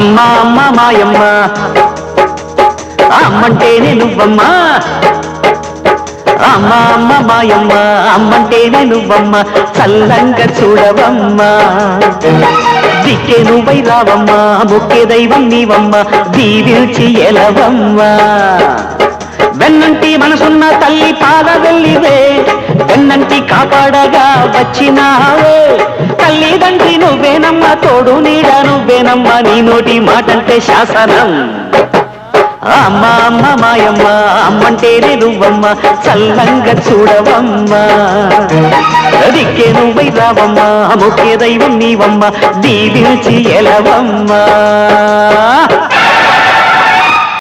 మాయమ్మ. అమ్మంటేనే నువ్వమ్మా. అమ్మ అమ్మ మాయమ్మ. అమ్మంటేనే నువ్వమ్మ. చల్లంగా చూడవమ్మా. దిక్కే నువ్వై రావమ్మా. ముఖ్య దైవం నీవమ్మ. దీవిల్చి ఎలవమ్మా. వెన్నంటి మనసున్న తల్లి పాద వెళ్ళివే వెన్నంటి కాపాడగా వచ్చినావే. తల్లిదండ్రి నువ్వేనమ్మ. తోడు నీడ నువ్వేనమ్మ నీ నోటి మాటంటే శాసనం. అమ్మ అమ్మ మాయమ్మ అమ్మంటేనే నువ్వమ్మ చల్లంగా చూడవమ్మ. దిక్కే నువ్వై రావమ్మ ముఖ్య దైవం నీవమ్మ దీవించి ఎలవమ్మ.